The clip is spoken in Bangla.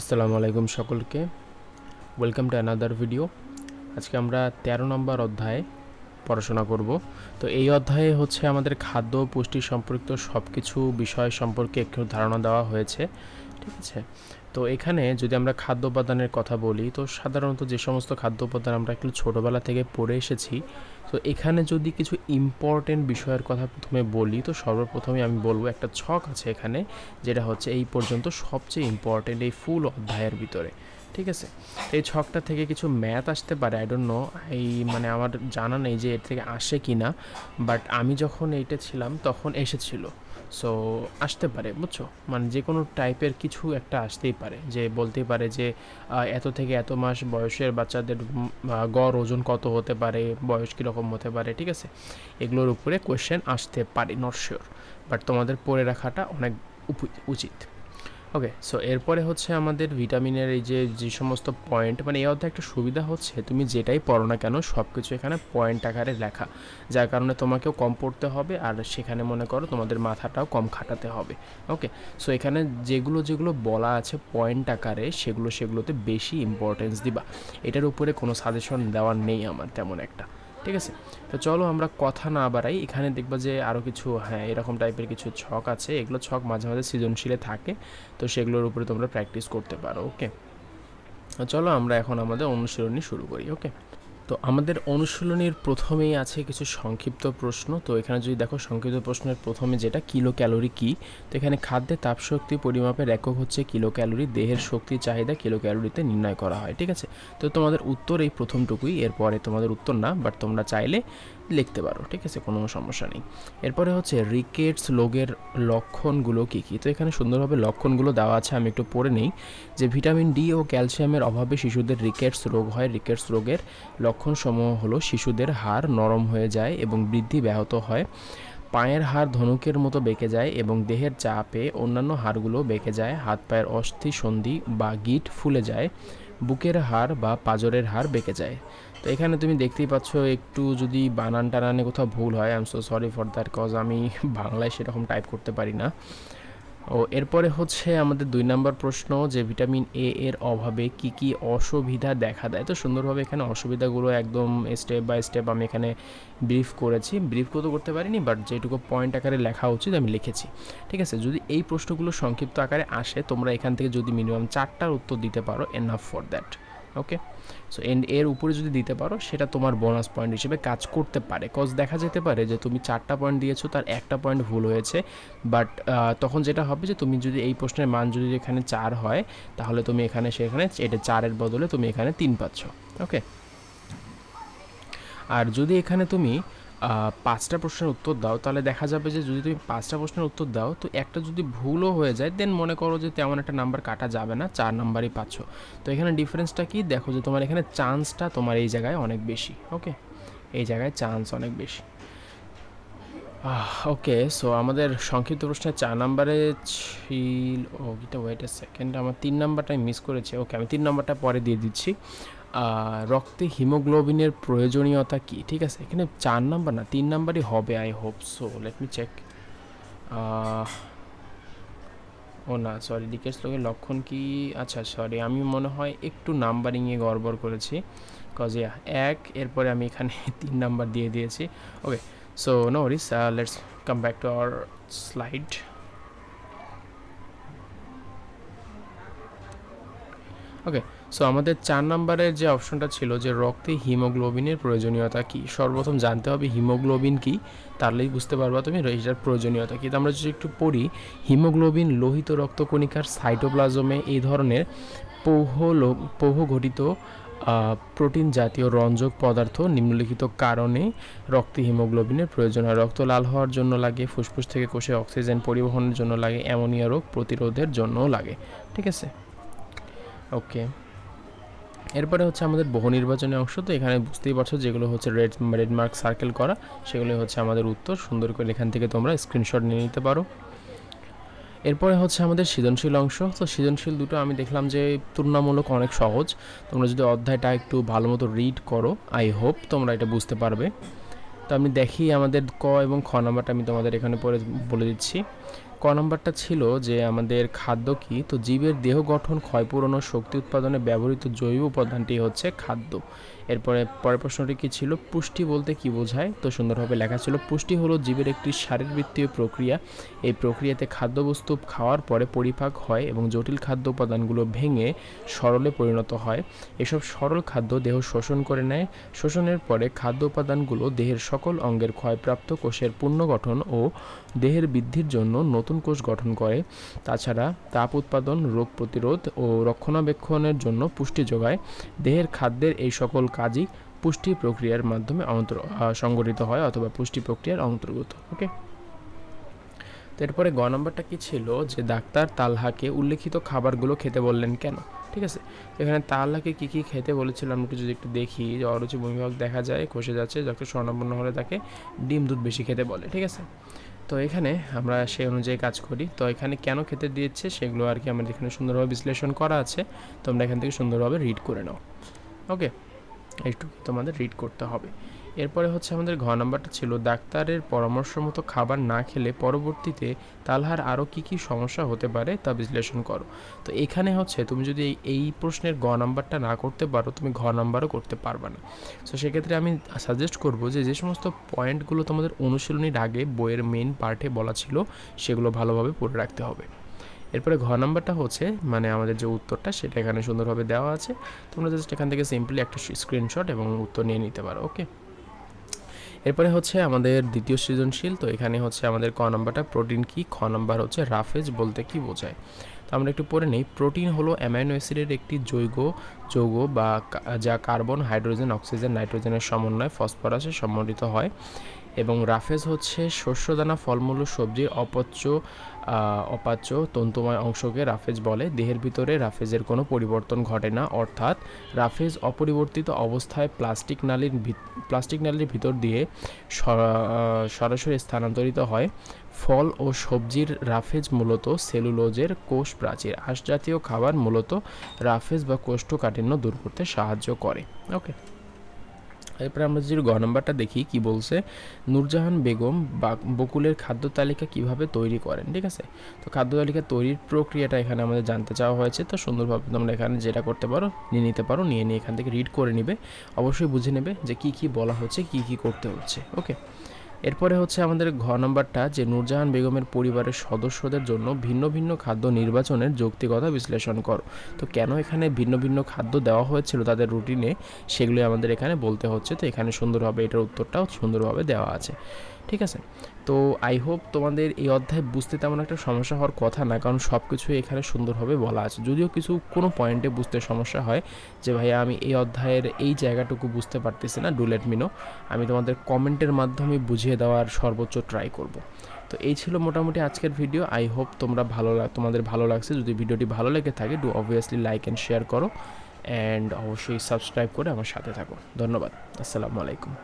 আসসালামু আলাইকুম সকলকে। ওয়েলকাম টু অ্যানাদার ভিডিও আজকে আমরা ১৩ নম্বর অধ্যায়ে পড়াশোনা করব। তো এই অধ্যায়ে হচ্ছে আমাদের খাদ্য পুষ্টি সম্পর্কিত সব কিছু বিষয় সম্পর্কে একটু ধারণা দেওয়া হয়েছে। ঠিক আছে? তো এখানে যদি আমরা খাদ্য উপাদানের কথা বলি, তো সাধারণত যে সমস্ত খাদ্য উপাদান আমরা একটু ছোটোবেলা থেকে পড়ে এসেছি, তো এখানে যদি কিছু ইম্পর্টেন্ট বিষয়ের কথা প্রথমে বলি, তো সর্বপ্রথমে আমি বলব একটা ছক আছে এখানে, যেটা হচ্ছে এই পর্যন্ত সবচেয়ে ইম্পর্টেন্ট এই ফুল অধ্যায়ের ভিতরে, ঠিক আছে? এই ছকটা থেকে কিছু ম্যাথ আসতে পারে আই ডোন্ট নো এই মানে আমার জানা নেই যে এর থেকে আসে কি না বাট আমি যখন এইটা ছিলাম তখন এসেছিল সো আসতে পারে, বুঝছ? মানে যে কোনো টাইপের কিছু একটা আসতেই পারে। যে বলতেই পারে যে এত থেকে এত মাস বয়সের বাচ্চাদের গড় ওজন কত হতে পারে, বয়স কীরকম হতে পারে, ঠিক আছে? এগুলোর উপরে কোয়েশ্চেন আসতে পারে নট শিওর বাট তোমাদের পড়ে রাখাটা অনেক উচিত। ওকে সো এরপরে হচ্ছে আমাদের ভিটামিনের এই যে যে সমস্ত পয়েন্ট মানে এই অধ্যায়ে একটা সুবিধা হচ্ছে, তুমি যেটাই পড়ো না কেন সব কিছু এখানে পয়েন্ট আকারে লেখা। যার কারণে তোমাকেও কম পড়তে হবে, আর সেখানে মনে করো তোমাদের মাথাটাও কম খাটাতে হবে। ওকে সো এখানে যেগুলো যেগুলো বলা আছে পয়েন্ট আকারে, সেগুলো, সেগুলোতে বেশি ইম্পর্টেন্স দিবা। এটার উপরে কোনো সাজেশন দেওয়ার নেই আমার, তেমন একটা। ঠিক আছে? তো চলো আমরা কথা না বাড়াই, এখানে দেখবা যে আরও কিছু হ্যাঁ এরকম টাইপের কিছু ছক আছে। এগুলো ছক মাঝে মাঝে সৃজনশীলে থাকে, তো সেগুলোর উপরে তোমরা প্র্যাকটিস করতে পারো ওকে চলো আমরা এখন আমাদের অনুশীলনী শুরু করি ওকে তো আমাদের অনুশীলনীর প্রথমেই আছে কিছু সংক্ষিপ্ত প্রশ্ন। তো এখানে যদি দেখো সংক্ষিপ্ত প্রশ্নের প্রথমে যেটা কিলো ক্যালোরি কী? তো এখানে খাদ্যে তাপশক্তি পরিমাপের একক হচ্ছে কিলো ক্যালোরি দেহের শক্তির চাহিদা কিলো ক্যালোরিতে নির্ণয় করা হয়, ঠিক আছে? তো তোমাদের উত্তর এই প্রথমটুকুই, এরপরে তোমাদের উত্তর না, বাট তোমরা চাইলে লিখতে পারো, ঠিক আছে? কোনো সমস্যা নেই। এরপরে হচ্ছে রিকেটস রোগের লক্ষণগুলো কী কী? তো এখানে সুন্দরভাবে লক্ষণগুলো দেওয়া আছে, আমি একটু পড়ে নেই। যে ভিটামিন ডি ও ক্যালসিয়ামের অভাবে শিশুদের রিকেটস রোগ হয়। রিকেটস রোগের লক্ষণসমূহ হলো শিশুদের হাড় নরম হয়ে যায় এবং বৃদ্ধি ব্যাহত হয়। পায়ের হাড় ধনুকের মতো বেঁকে যায় এবং দেহের চাপে অন্যান্য হাড়গুলো বেঁকে যায়। হাত পায়ের অস্থি সন্ধি বা গিট ফুলে যায়। বুকের হাড় বা পাজরের হাড় বেঁকে যায়। তো এখানে তুমি দেখতেই পাচ্ছ একটু যদি বানান টানানে কোথাও ভুল হয় I am so sorry for that cause আমি বাংলায় সেরকম টাইপ করতে পারি না। ও, এরপরে হচ্ছে আমাদের দুই নম্বর প্রশ্ন যে ভিটামিন এ এর অভাবে কি কি অসুবিধা দেখা দেয়? তো সুন্দরভাবে এখানে অসুবিধাগুলো একদম স্টেপ বাই স্টেপ আমি এখানে ব্রিফ করেছি। ব্রিফ তো করতে পারিনি বাট যেটুকু পয়েন্ট আকারে লেখা উচিত আমি লিখেছি। ঠিক আছে, যদি এই প্রশ্নগুলো সংক্ষিপ্ত আকারে আসে, তোমরা এখান থেকে যদি মিনিমাম চারটার উত্তর দিতে পারো enough for that okay so and এর উপরে যদি দিতে পারো, সেটা তোমার বোনাস পয়েন্ট হিসেবে কাজ করতে পারে। কজ দেখা যেতে পারে যে তুমি চারটা পয়েন্ট দিয়েছ, তার একটা পয়েন্ট ভুল হয়েছে। বাট তখন যেটা হবে যে তুমি যদি এই প্রশ্নের মান যদি এখানে চার হয়, তাহলে তুমি এখানে সেখানে, এটা চারের বদলে তুমি এখানে তিন পাচ্ছ। ওকে আর যদি এখানে তুমি পাঁচটা প্রশ্নের উত্তর দাও, তাহলে দেখা যাবে যে যদি তুমি পাঁচটা প্রশ্নের উত্তর দাও, তো একটা যদি ভুলও হয়ে যায় দেন মনে করো যে তেমন একটা নাম্বার কাটা যাবে না, চার নাম্বারই পাচ্ছ। তো এখানে ডিফারেন্সটা কি? দেখো যে তোমার এখানে চান্সটা তোমার এই জায়গায় অনেক বেশি ওকে এই জায়গায় চান্স অনেক বেশি। ওকে সো আমাদের সংক্ষিপ্ত প্রশ্নের চার নাম্বারে ছিল ও গীতা ওয়েট এ সেকেন্ড আমার তিন নাম্বারটাই মিস করেছে ওকে আমি তিন নাম্বারটা পরে দিয়ে দিচ্ছি। রক্তে হিমোগ্লোবিনের প্রয়োজনীয়তা কি? ঠিক আছে, এখানে চার নাম্বার না, তিন নাম্বারই হবে I hope so let me check ও না সরি ডিকেটস লোকের লক্ষণ কি? আচ্ছা সরি আমি মনে হয় একটু নাম্বারিংয়ে গড়বড় করেছি কজ এক, এরপরে আমি এখানে তিন নাম্বার দিয়ে দিয়েছি। Okay so no worries let's come back to our slide okay so আমাদের চার নাম্বারের যে অপশনটা ছিল যে রক্তে হিমোগ্লোবিনের প্রয়োজনীয়তা কি? সর্বপ্রথম জানতে হবে হিমোগ্লোবিন কি তাহলেই বুঝতে পারবা তুমি এটার প্রয়োজনীয়তা কি। আমরা যদি একটু পড়ি, হিমোগ্লোবিন লোহিত রক্তকণিকার সাইটোপ্লাজমে এই ধরনের পৌহ পৌহ ঘটিত প্রোটিন জাতীয় রঞ্জক পদার্থ নিম্নলিখিত কারণে রক্তে হিমোগ্লোবিনের প্রয়োজন হয়। রক্ত লাল হওয়ার জন্য লাগে, ফুসফুস থেকে কোষে অক্সিজেন পরিবহনের জন্য লাগে, অ্যামোনিয়া রোগ প্রতিরোধের জন্যও লাগে। ঠিক আছে? ওকে এরপরে হচ্ছে আমাদের বহু নির্বাচনী অংশ, তো এখানে বুঝতেই পারছ যেগুলো হচ্ছে রেড রেড মার্ক সার্কেল করা, সেগুলো হচ্ছে আমাদের উত্তর। সুন্দর করে এখান থেকে তোমরা স্ক্রিনশট নিয়ে নিতে পারো। এরপরে হচ্ছে আমাদের সৃজনশীল অংশ, তো সৃজনশীল দুটো আমি দেখলাম যে তুলনামূলক অনেক সহজ। তোমরা যদি অধ্যায়টা একটু ভালো মতো রিড করো আই হোপ তোমরা এটা বুঝতে পারবে। তো আমি দেখি আমাদের ক এবং খ নাম্বারটা আমি তোমাদের এখানে পরে বলে দিচ্ছি। ক নম্বরটা ছিল যে আমাদের খাদ্য কি? তো জীবের দেহ গঠন ক্ষয়পূরণ ও শক্তি উৎপাদনে ব্যবহৃত জৈব উপাদানটি হচ্ছে খাদ্য। এরপরে পরের প্রশ্নটি কী ছিল? পুষ্টি বলতে কি বোঝায়? তো সুন্দরভাবে লেখা ছিল, পুষ্টি হলো জীবের একটি শারীরবৃত্তীয় প্রক্রিয়া। এই প্রক্রিয়াতে খাদ্যবস্তু খাওয়ার পরে পরিপাক হয় এবং জটিল খাদ্য উপাদানগুলো ভেঙে সরলে পরিণত হয়। এসব সরল খাদ্য দেহ শোষণ করে নেয়। শোষণের পরে খাদ্য উপাদানগুলো দেহের সকল অঙ্গের ক্ষয়প্রাপ্ত কোষের পুনর্গঠন ও দেহের বৃদ্ধির জন্য নতুন কোষ গঠন করে। তাছাড়া তাপ উৎপাদন, রোগ প্রতিরোধ ও রক্ষণাবেক্ষণের জন্য পুষ্টি যোগায়। দেহের খাদ্যের এই সকল কাজই পুষ্টি প্রক্রিয়ার মাধ্যমে অন্তর সংগঠিত হয় অথবা পুষ্টি প্রক্রিয়ার অন্তর্গত, ওকে? তো এরপরে গ নম্বরটা কি ছিল? যে ডাক্তার তালহাকে উল্লেখিত খাবারগুলো খেতে বললেন কেন? ঠিক আছে? এখানে তালহাকে কী কী খেতে বলেছিল আমরা যদি একটু দেখি। যে অরুচি বমিভাগ দেখা যায় কষে যাচ্ছে ডক্টর স্বর্ণাপন্ন হলে তাকে ডিম দুধ বেশি খেতে বলে, ঠিক আছে? তো এখানে আমরা সেই অনুযায়ী কাজ করি। তো এখানে কেন খেতে দিয়েছে সেগুলো আর কি আমাদের এখানে সুন্দরভাবে বিশ্লেষণ করা আছে। তোমরা এখান থেকে সুন্দরভাবে রিড করে নাও। ওকে একটু তোমাদের রিড করতে হবে। এরপরে হচ্ছে আমাদের ঘ নাম্বারটা ছিল, ডাক্তারের পরামর্শ মতো খাবার না খেলে পরবর্তীতে তালহার আরও কী কী সমস্যা হতে পারে তা বিশ্লেষণ করো। তো এখানে হচ্ছে তুমি যদি এই- প্রশ্নের গ নাম্বারটা না করতে পারো, তুমি ঘ নাম্বারও করতে পারবে না। তো সেক্ষেত্রে আমি সাজেস্ট করব যে যে সমস্ত পয়েন্টগুলো তোমাদের অনুশীলনীর আগে বইয়ের মেন পার্টে বলা ছিল, সেগুলো ভালোভাবে পড়ে রাখতে হবে। এরপরে ঘ নাম্বারটা হচ্ছে মানে আমাদের যে উত্তরটা, সেটা এখানে সুন্দরভাবে দেওয়া আছে। তোমরা জাস্ট এখান থেকে সিম্পলি একটা স্ক্রিনশট এবং উত্তর নিয়ে নিতে পারো ওকে এরপরে হচ্ছে আমাদের দ্বিতীয় সৃজনশীল, তো এখানে হচ্ছে আমাদের ক নাম্বারটা, প্রোটিন কি? খ নম্বর হচ্ছে রাফেজ বলতে কি বোঝায়? তো আমরা একটু পড়ে নিই। প্রোটিন হলো অ্যামাইনো অ্যাসিডের একটি জৈব, যৌগ বা যা কার্বন, হাইড্রোজেন, অক্সিজেন, নাইট্রোজেনের সমন্বয় ফসফরাসে সমন্বিত হয়। এবং রাফেজ হচ্ছে শস্যদানা, ফলমূল সবজির অপচ্য অপাচ্য, তন্তুময় অংশকে রাফেজ বলে। দেহের ভিতরে রাফেজের কোনো পরিবর্তন ঘটে না, অর্থাৎ রাফেজ অপরিবর্তিত অবস্থায় প্লাস্টিক নালীর প্লাস্টিক নালীর ভিতর দিয়ে সরা- সরাসরি স্থানান্তরিত হয়। ফল ও সবজির রাফেজ মূলত সেলুলোজের কোষ প্রাচীর। আঁশ জাতীয় খাবার মূলত রাফেজ বা কোষ্ঠকাঠিন্য দূর করতে সাহায্য করে। ওকে। এরপরে আমরা যদি গ নম্বরটা দেখি, কি বলছে? নূরজাহান বেগম বকুলের খাদ্য তালিকা কীভাবে তৈরি করেন? ঠিক আছে? তো খাদ্য তালিকা তৈরির প্রক্রিয়াটা এখানে আমাদের জানতে চাওয়া হয়েছে। তো সুন্দরভাবে তোমরা এখানে যেটা করতে পারো, নিয়ে নিতে পারো, নিয়ে নিয়ে এখান থেকে রিড করে নিবে। অবশ্যই বুঝে নেবে যে কি কি বলা হচ্ছে, কি কি করতে হচ্ছে। ওকে এরপরে হচ্ছে আমাদের ঘ নম্বরটা যে নূরজাহান বেগমের পরিবারের সদস্যদের জন্য ভিন্ন ভিন্ন খাদ্য নির্বাচনের যৌক্তিকতা বিশ্লেষণ করো। তো কেন এখানে ভিন্ন ভিন্ন খাদ্য দেওয়া হয়েছিল তাদের রুটিনে সেগুলি আমাদের এখানে বলতে হচ্ছে। তো এখানে সুন্দরভাবে এটার উত্তরটাও সুন্দরভাবে দেওয়া আছে। ঠিক আছে? তো আই হোপ তোমাদের এই অধ্যায় বুঝতে তেমন একটা সমস্যা হওয়ার কথা না, কারণ সব কিছুই এখানে সুন্দরভাবে বলা আছে। যদিও কিছু, কোনো পয়েন্টে বুঝতে সমস্যা হয় যে, ভাইয়া, আমি এই অধ্যায়ের এই জায়গাটুকু বুঝতে পারতেছি না ডু লেট মিনো আমি তোমাদের কমেন্টের মাধ্যমে বুঝিয়ে দেওয়ার সর্বোচ্চ ট্রাই করব। তো এই ছিল মোটামুটি আজকের ভিডিও আই হোপ তোমরা ভালো লাগ তোমাদের ভালো লাগছে। যদি ভিডিওটি ভালো লেগে থাকে do obviously like and share করো। অ্যান্ড অবশ্যই সাবস্ক্রাইব করে আমার সাথে থাকো। ধন্যবাদ। আসসালামু আলাইকুম।